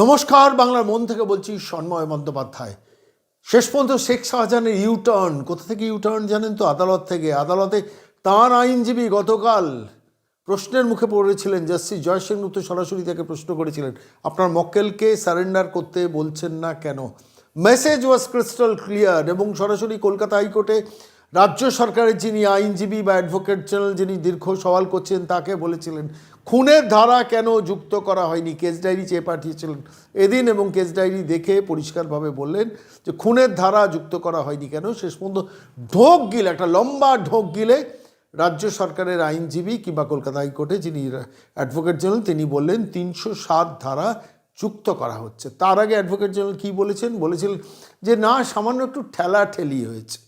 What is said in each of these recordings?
নমস্কার, বাংলার মন থেকে বলছি সন্ময় বন্দ্যোপাধ্যায়। শেষ পর্যন্ত শেখ শাহজাহানের ইউটার্ন কোথা থেকে ইউটার্ন জানেন তো? আদালত থেকে। আদালতে তাঁর আইনজীবী গতকাল প্রশ্নের মুখে পড়েছিলেন, জাস্টিস জয় সেনগুপ্ত সরাসরি তাকে প্রশ্ন করেছিলেন, আপনার মক্কেলকে সারেন্ডার করতে বলছেন না কেন? মেসেজ ওয়াজ ক্রিস্টাল ক্লিয়ার এবং সরাসরি কলকাতা হাইকোর্টে রাজ্য সরকারের যিনি আইনজীবী বা অ্যাডভোকেট জেনারেল যিনি দীর্ঘ সওয়াল করছেন তাকে বলেছিলেন খুনের ধারা কেন যুক্ত করা হয়নি? কেস ডায়েরি চেয়ে পাঠিয়েছিলেন এদিন এবং কেস ডায়েরি দেখে পরিষ্কারভাবে বললেন যে খুনের ধারা যুক্ত করা হয়নি কেন? শেষ পর্যন্ত ঢোক গিলে, একটা লম্বা ঢোক গিলে রাজ্য সরকারের আইনজীবী কিংবা কলকাতা হাইকোর্টে যিনি অ্যাডভোকেট জেনারেল, তিনি বললেন তিনশো সাত ধারা যুক্ত করা হচ্ছে। তার আগে অ্যাডভোকেট জেনারেল কী বলেছেন? বলেছিলেন যে না, সামান্য একটু ঠেলা ঠেলি হয়েছে।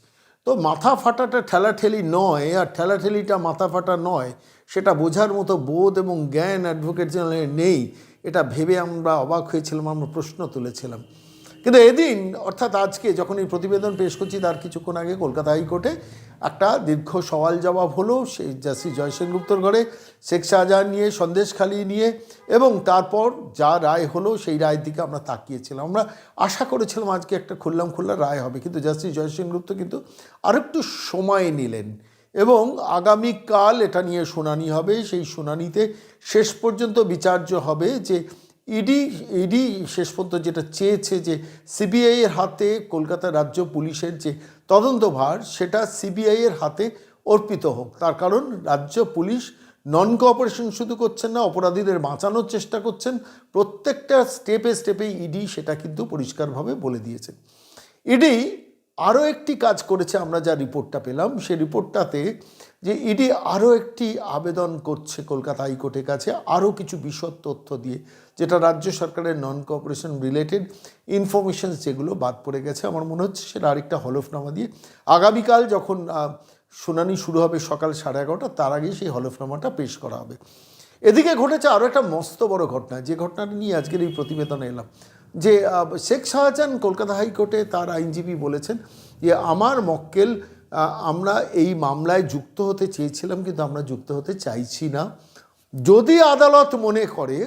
তো মাথা ফাটাটা ঠেলাঠেলি নয়, আর ঠেলাঠেলিটা মাথা ফাটা নয়, সেটা বোঝার মতো বোধ এবং জ্ঞান অ্যাডভোকেট জেনারেলের নেই। এটা ভেবে আমরা অবাক হয়েছিলাম, আমরা প্রশ্ন তুলেছিলাম। কিন্তু এদিন, অর্থাৎ আজকে যখন এই প্রতিবেদন পেশ করছি, তার কিছুক্ষণ আগে কলকাতা হাইকোর্টে একটা দীর্ঘ সওয়াল জবাব হলো সেই জাস্টিস জয় সেনগুপ্তর ঘরে, শেখ শাহজাহান নিয়ে সন্দেশখালি নিয়ে, এবং তারপর যা রায় হলো সেই রায়ের দিকে আমরা তাকিয়েছিলাম। আমরা আশা করেছিলাম আজকে একটা খুললাম খুল্লা রায় হবে, কিন্তু জাস্টিস জয় সেনগুপ্ত কিন্তু আরেকটু সময় নিলেন, এবং আগামীকাল এটা নিয়ে শুনানি হবে। সেই শুনানিতে শেষ পর্যন্ত বিচার্য হবে যে ইডি ইডি শেষ পর্যন্ত যেটা চেয়েছে যে সিবিআইয়ের হাতে কলকাতা রাজ্য পুলিশের যে তদন্তভার সেটা সিবিআইয়ের হাতে অর্পিত হোক। তার কারণ রাজ্য পুলিশ নন কোঅপারেশন শুধু করছেন না, অপরাধীদের বাঁচানোর চেষ্টা করছেন। প্রত্যেকটা স্টেপে স্টেপে ইডি সেটা কিন্তু পরিষ্কারভাবে বলে দিয়েছে। ইডি আরও একটি কাজ করেছে, আমরা যা রিপোর্টটা পেলাম সেই রিপোর্টটাতে যে ইডি আরও একটি আবেদন করছে কলকাতা হাইকোর্টের কাছে, আরও কিছু বিশদ তথ্য দিয়ে। যেটা রাজ্য সরকারের নন কোঅপারেশন রিলেটেড ইনফরমেশনস যেগুলো বাদ পড়ে গেছে, আমার মনে হচ্ছে সেটা আরেকটা হলফনামা দিয়ে। আগামীকাল যখন শুনানি শুরু হবে সকাল সাড়ে এগারোটা, তার আগেই সেই হলফনামাটা পেশ করা হবে। এদিকে ঘটেছে আরও একটা মস্ত বড় ঘটনা, যে ঘটনাটা নিয়ে আজকের এই প্রতিবেদনে এলাম। যে শেখ শাহজাহান কলকাতা হাইকোর্টে তার আইনজীবী বলেছেন যে, আমার মক্কেল আমরা এই মামলায় যুক্ত হতে চেয়েছিলাম, কিন্তু আমরা যুক্ত হতে চাইছি না। যদি আদালত মনে করে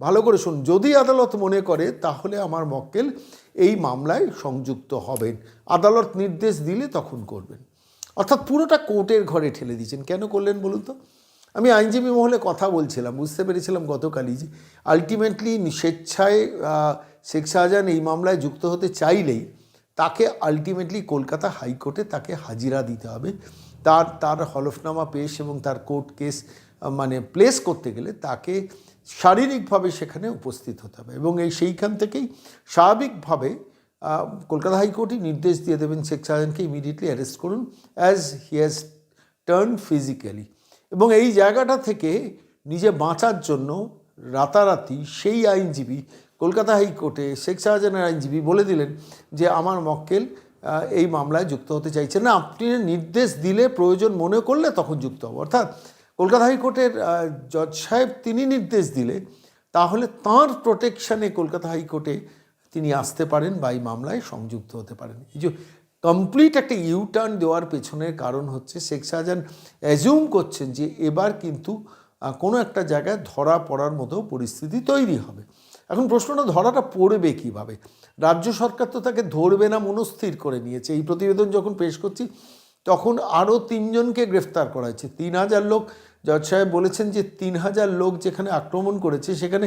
ভালো করে শুন যদি আদালত মনে করে, তাহলে আমার মক্কেল এই মামলায় সংযুক্ত হবেন। আদালত নির্দেশ দিলে তখন করবেন। অর্থাৎ পুরোটা কোর্টের ঘরে ঠেলে দিয়েছেন। কেন করলেন বলুন তো? আমি আইনজীবী মহলে কথা বলছিলাম, বুঝতে পেরেছিলাম গতকালই যে আলটিমেটলি স্বেচ্ছায় শেখ শাহজাহান এই মামলায় যুক্ত হতে চাইলেই তাকে আলটিমেটলি কলকাতা হাইকোর্টে তাকে হাজিরা দিতে হবে। তার তার হলফনামা পেশ এবং তার কোর্ট কেস মানে প্লেস করতে গেলে তাকে শারীরিকভাবে সেখানে উপস্থিত হতে হবে এবং এই সেইখান থেকেই স্বাভাবিকভাবে কলকাতা হাইকোর্টই নির্দেশ দিয়ে দেবেন শেখ শাহজাহানকে ইমিডিয়েটলি অ্যারেস্ট করুন as he has turn physically এবং এই জায়গাটা থেকে নিজে বাঁচার জন্য রাতারাতি সেই আইনজীবী, কলকাতা হাইকোর্টে শেখ শাহজাহানের আইনজীবী বলে দিলেন যে, আমার মক্কেল এই মামলায় যুক্ত হতে চাইছেন না। আপনি নির্দেশ দিলে, প্রয়োজন মনে করলে তখন যুক্ত হব। অর্থাৎ কলকাতা হাইকোর্টের জজ সাহেব তিনি নির্দেশ দিলে তাহলে তাঁর প্রোটেকশানে কলকাতা হাইকোর্টে তিনি আসতে পারেন বা এই মামলায় সংযুক্ত হতে পারেন। এই যে কমপ্লিট একটা ইউটার্ন দেওয়ার পেছনের কারণ হচ্ছে শেখ শাহজাহান অ্যাজিউম করছেন যে এবার কিন্তু কোনো একটা জায়গায় ধরা পড়ার মতো পরিস্থিতি তৈরি হবে। এখন প্রশ্নটা ধরাটা পড়বে কীভাবে? রাজ্য সরকার তো তাকে ধরবে না, মনস্থির করে নিয়েছে। এই প্রতিবেদন যখন পেশ করছি তখন আরও তিনজনকে গ্রেফতার করা হয়েছে। তিন হাজার লোক, জজ সাহেব বলেছেন যে তিন হাজার লোক যেখানে আক্রমণ করেছে, সেখানে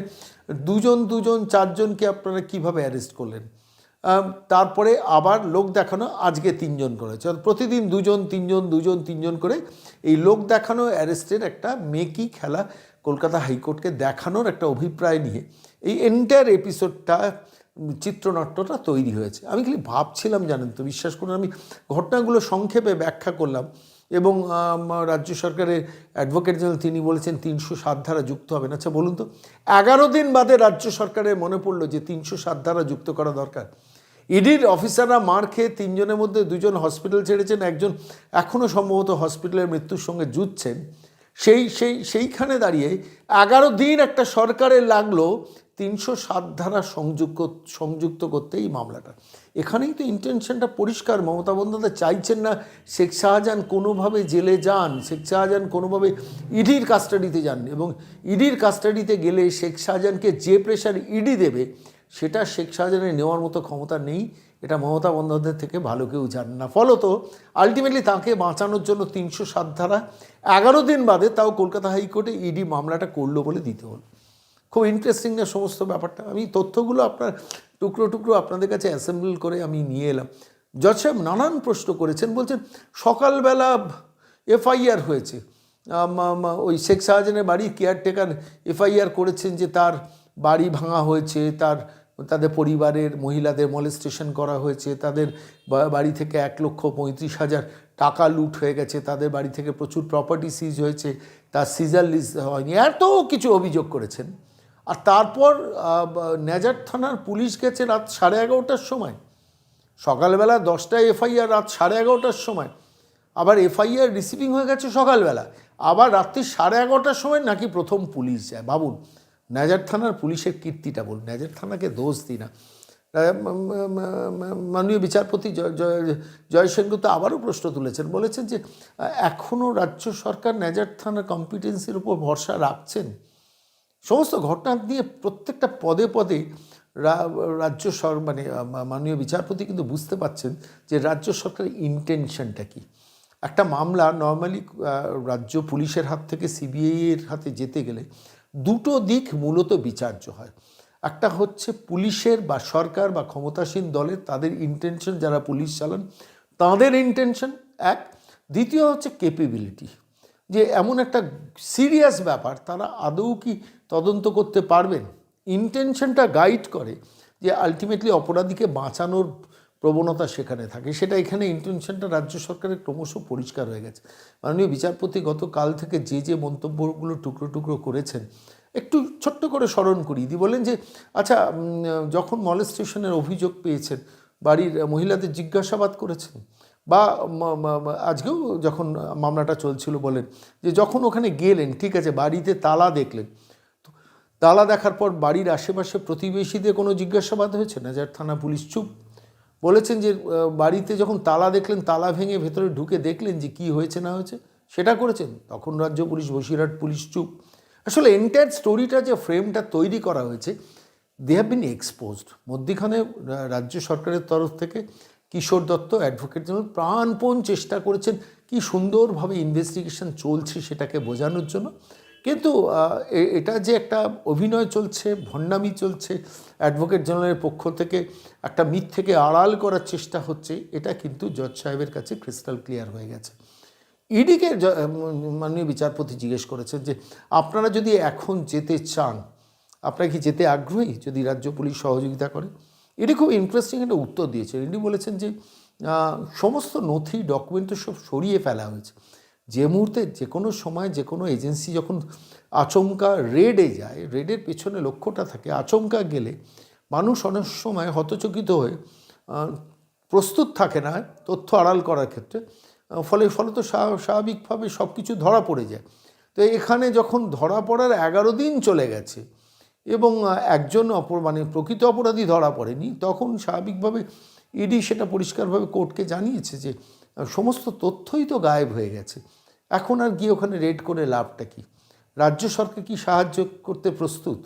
দুজন দুজন, চারজনকে আপনারা কীভাবে অ্যারেস্ট করলেন? তারপরে আবার লোক দেখানো আজকে তিনজন করেছে প্রতিদিন দুজন, তিনজন দুজন, তিনজন করে এই লোক দেখানো, অ্যারেস্টের একটা মেকি খেলা কলকাতা হাইকোর্টকে দেখানোর একটা অভিপ্রায় নিয়ে এই এন্টায়ার এপিসোডটা চিত্রনাট্যটা তৈরি হয়েছে। আমি খালি ভাবছিলাম, জানেন তো, বিশ্বাস করুন, আমি ঘটনাগুলো সংক্ষেপে ব্যাখ্যা করলাম এবং রাজ্য সরকারের অ্যাডভোকেট জেনারেল তিনি বলেছেন তিনশো সাত ধারা যুক্ত হবেন আচ্ছা বলুন তো, এগারো দিন বাদে রাজ্য সরকারের মনে পড়ল যে তিনশো সাত ধারা যুক্ত করা দরকার। ইডির অফিসাররা মার খেয়ে তিনজনের মধ্যে দুজন হসপিটাল ছেড়েছেন, একজন এখনও সম্ভবত হসপিটালের মৃত্যুর সঙ্গে যুঝছেন সেই সেই, সেইখানে দাঁড়িয়ে এগারো দিন একটা সরকারের লাগল তিনশো সাত ধারা সংযুক্ত সংযুক্ত করতে এই মামলাটা। এখানেই তো ইন্টেনশনটা পরিষ্কার, মমতা বন্দ্যোপাধ্যায় চাইছেন না শেখ শাহজাহান কোনোভাবে জেলে যান, শেখ শাহজাহান কোনোভাবে ইডির কাস্টাডিতে যান এবং ইডির কাস্টাডিতে গেলে শেখ শাহজাহানকে যে প্রেশার ইডি দেবে, সেটা শেখ শাহজাহানের নেওয়ার মতো ক্ষমতা নেই। এটা মমতা বন্দ্যোপাধ্যায় থেকে ভালো কেউ জানে না। ফলত আলটিমেটলি তাকে বাঁচানোর জন্য তিনশো সাত ধারা, এগারো দিন বাদে তাও কলকাতা হাইকোর্টে ইডি মামলাটা করল বলে দিতে হলো। খুব ইন্টারেস্টিং না সমস্ত ব্যাপারটা। আমি তথ্যগুলো আপনার টুকরো টুকরো আপনাদের কাছে অ্যাসেম্বল করে আমি নিয়ে এলাম। জজ সাহেব নানান প্রশ্ন করেছেন, বলছেন, সকালবেলা এফআইআর হয়েছে। ওই শেখ শাহজাহানের বাড়ি কেয়ারটেকার এফআইআর করেছেন যে তার বাড়ি ভাঙা হয়েছে, তার, তাদের পরিবারের মহিলাদের মলেস্টেশন করা হয়েছে, তাদের বাড়ি থেকে এক লক্ষ পঁয়ত্রিশ হাজার টাকা লুট হয়ে গেছে, তাদের বাড়ি থেকে প্রচুর প্রপার্টি সিজ হয়েছে, তার সিজার লিস্ট হয়নি, এত কিছু অভিযোগ করেছেন। আর তারপর নেজার থানার পুলিশ গেছে রাত সাড়ে এগারোটার সময়। সকালবেলা দশটায় এফআইআর রাত সাড়ে এগারোটার সময়। আবার এফআইআর রিসিভিং হয়ে গেছে সকালবেলা। আবার রাত্রি সাড়ে এগারোটার সময় নাকি প্রথম পুলিশ যায়। ভাবুন, নেজার থানার পুলিশের কীর্তিটা বলুন। নাজার থানাকে দোষ দিই না। মাননীয় বিচারপতি জয়, জয়- জয় সেনগুপ্ত আবারও প্রশ্ন তুলেছেন। বলেছেন যে এখনও রাজ্য সরকার নেজার থানার কম্পিটেন্সির উপর ভরসা রাখছেন? সমস্ত ঘটনা নিয়ে প্রত্যেকটা পদে পদে রাজ্য সর মানে মাননীয় বিচারপতি কিন্তু বুঝতে পাচ্ছেন যে রাজ্য সরকারের ইন্টেনশনটা কি। একটা মামলা নর্মালি রাজ্য পুলিশের হাত থেকে সিবিআই এর হাতে যেতে গেলে দুটো দিক মূলত বিচার্য হয়। একটা হচ্ছে পুলিশের বা সরকার বা ক্ষমতাসীন দলের তাদের ইন্টেনশন যারা পুলিশ চালান, তাদের ইন্টেনশন এক। দ্বিতীয় হচ্ছে কেপেবিলিটি যে এমন একটা সিরিয়াস ব্যাপার, তারা আদৌ কি তদন্ত করতে পারবেন? ইন্টেনশনটা গাইড করে যে আলটিমেটলি অপরাধীকে বাঁচানোর প্রবণতা সেখানে থাকে। সেটা এখানে ইন্টেনশনটা রাজ্য সরকারের ক্রমশ পরিষ্কার হয়ে গেছে। মাননীয় বিচারপতি গতকাল থেকে যে যে মন্তব্যগুলো টুকরো টুকরো করেছেন, একটু ছোট্ট করে স্মরণ করি দি বলেন যে আচ্ছা যখন মলেস্টেশনের অভিযোগ পেয়েছেন, বাড়ির মহিলাদের জিজ্ঞাসাবাদ করেছেন? বা আজকেও যখন মামলাটা চলছিল বলেন, যে যখন ওখানে গেলেন, ঠিক আছে, বাড়িতে তালা দেখলেন তালা দেখার পর বাড়ির আশেপাশে প্রতিবেশীদের কোনো জিজ্ঞাসাবাদ হয়েছে না? যার থানা পুলিশ চুপ? বলেছেন যে বাড়িতে যখন তালা দেখলেন, তালা ভেঙে ভেতরে ঢুকে দেখলেন যে কি হয়েছে, না হয়েছে, সেটা করেছেন? তখন রাজ্য পুলিশ, বসিরহাট পুলিশ চুপ। আসলে এন্টায়ার স্টোরিটা যে ফ্রেমটা তৈরি করা হয়েছে দে হ্যাভ বিন এক্সপোজড মধ্যিখানে রাজ্য সরকারের তরফ থেকে কিশোর দত্ত অ্যাডভোকেট জেনারেল প্রাণপণ চেষ্টা করেছেন কি সুন্দরভাবে ইনভেস্টিগেশন চলছে সেটাকে বোঝানোর জন্য। কিন্তু এটা যে একটা অভিনয় চলছে, ভণ্ডামি চলছে অ্যাডভোকেট জেনারেলের পক্ষ থেকে একটা মিথ্যেকে আড়াল করার চেষ্টা হচ্ছে, এটা কিন্তু জজ সাহেবের কাছে ক্রিস্টাল ক্লিয়ার হয়ে গেছে। ইডিকে মাননীয় বিচারপতি জিজ্ঞেস করেছেন যে, আপনারা যদি এখন যেতে চান, আপনারা কি যেতে আগ্রহী? যদি রাজ্য পুলিশ সহযোগিতা করে। এটি খুব ইন্টারেস্টিং একটা উত্তর দিয়েছেন। ইনি বলেছেন যে সমস্ত নথি ডকুমেন্ট সব সরিয়ে ফেলা হয়েছে। যে মুহূর্তে যে কোনো সময় যে কোনো এজেন্সি যখন আচমকা রেডে যায়, রেডের পেছনে লক্ষ্যটা থাকে, আচমকা গেলে মানুষ অনেক সময় হতচকিত হয়ে প্রস্তুত থাকে না তথ্য আড়াল করার ক্ষেত্রে। ফলে ফলে তো স্বা- স্বাভাবিকভাবে সব কিছু ধরা পড়ে যায়। তো এখানে যখন ধরা পড়ার এগারো দিন চলে গেছে এবং একজন অপর মানে প্রকৃত অপরাধী ধরা পড়েনি, তখন স্বাভাবিকভাবে ইডি সেটা পরিষ্কারভাবে কোর্টকে জানিয়েছে যে সমস্ত তথ্যই তো গায়েব হয়ে গেছে। এখন আর গিয়ে ওখানে রেড করে লাভটা কি? রাজ্য সরকার কি সাহায্য করতে প্রস্তুত?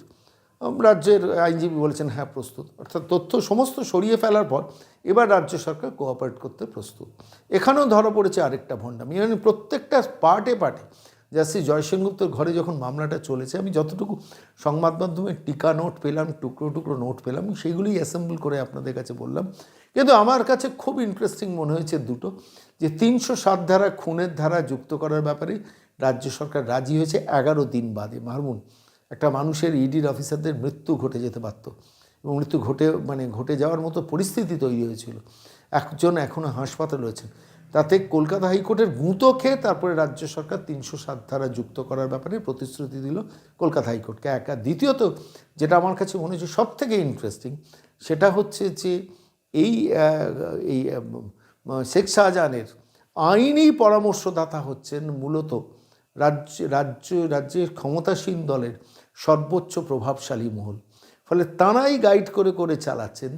রাজ্যের আইনজীবী বলেছেন হ্যাঁ প্রস্তুত। অর্থাৎ তথ্য সমস্ত সরিয়ে ফেলার পর এবার রাজ্য সরকার কোঅপারেট করতে প্রস্তুত। এখানেও ধরা পড়েছে আরেকটা ভণ্ডামি মানে প্রত্যেকটা পার্টে পার্টে জাস্টিস জয় সেনগুপ্তর ঘরে যখন মামলাটা চলেছে, আমি যতটুকু সংবাদ মাধ্যমে টিকা নোট পেলাম, টুকরো টুকরো নোট পেলাম সেইগুলোই অ্যাসেম্বল করে আপনাদের কাছে বললাম। কিন্তু আমার কাছে খুব ইন্টারেস্টিং মনে হয়েছে দুটো, যে তিনশো সাত ধারা খুনের ধারা যুক্ত করার ব্যাপারে রাজ্য সরকার রাজি হয়েছে এগারো দিন বাদে। মারমুন, একটা মানুষের ইডির অফিসারদের মৃত্যু ঘটে যেতে পারত। এবং মৃত্যু ঘটে মানে ঘটে যাওয়ার মতো পরিস্থিতি তৈরি হয়েছিল। একজন এখনও হাসপাতালে রয়েছেন। তাতে কলকাতা হাইকোর্টের গুঁতো খেয়ে তারপরে রাজ্য সরকার তিনশো সাত ধারা যুক্ত করার ব্যাপারে প্রতিশ্রুতি দিল কলকাতা হাইকোর্টকে। একা দ্বিতীয়ত যেটা আমার কাছে মনে হচ্ছে সব থেকে ইন্টারেস্টিং সেটা হচ্ছে যে এই এই শেখ শাহজাহানের আইনি পরামর্শদাতা হচ্ছেন মূলত রাজ্য রাজ্য, রাজ্যের ক্ষমতাসীন দলের সর্বোচ্চ প্রভাবশালী মহল। ফলে তাঁরাই গাইড করে করে চালাচ্ছেন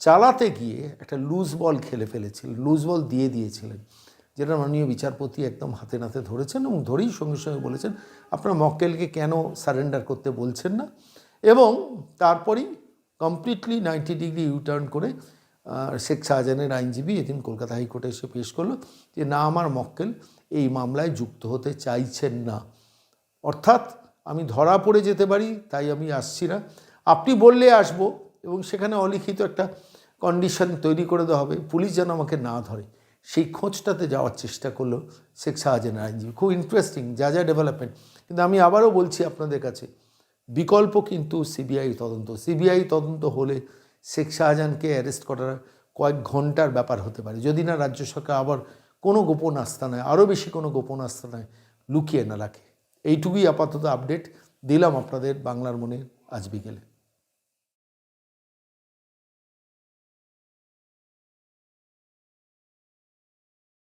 চালাতে গিয়ে একটা লুজ বল খেলে ফেলেছিলেন লুজ বল দিয়ে দিয়েছিলেন, যেটা মাননীয় বিচারপতি একদম হাতে নাতে ধরেছেন এবং ধরেই সঙ্গে সঙ্গে বলেছেন, আপনার মক্কেলকে কেন সারেন্ডার করতে বলছেন না? এবং তারপরেই কমপ্লিটলি নাইনটি ডিগ্রি ইউটার্ন করে শেখ শাহজাহানের আইনজীবী এদিন কলকাতা হাইকোর্টে এসে পেশ করল যে, না, আমার মক্কেল এই মামলায় যুক্ত হতে চাইছেন না। অর্থাৎ আমি ধরা পড়ে যেতে পারি, তাই আমি আসছি না। আপনি বললে আসব এবং সেখানে অলিখিত একটা কন্ডিশন তৈরি করে দেওয়া হবে, পুলিশ যেন আমাকে না ধরে। সেই খোঁজটাতে যাওয়ার চেষ্টা করল শেখ শাহজাহানের আইনজীবী। খুব ইন্টারেস্টিং যা যা ডেভেলপমেন্ট কিন্তু আমি আবারও বলছি আপনাদের কাছে, বিকল্প কিন্তু সিবিআই তদন্ত। সিবিআই তদন্ত হলে শেখ শাহজাহানকে অ্যারেস্ট করার কয়েক ঘণ্টার ব্যাপার হতে পারে। যদি না রাজ্য সরকার আবার কোনো গোপন আস্থা আস্থানায় আরও বেশি কোনো গোপন আস্থা আস্থানায় লুকিয়ে না রাখে। এইটুকুই আপাতত আপডেট দিলাম আপনাদের বাংলার মনে আজ বিকেলে।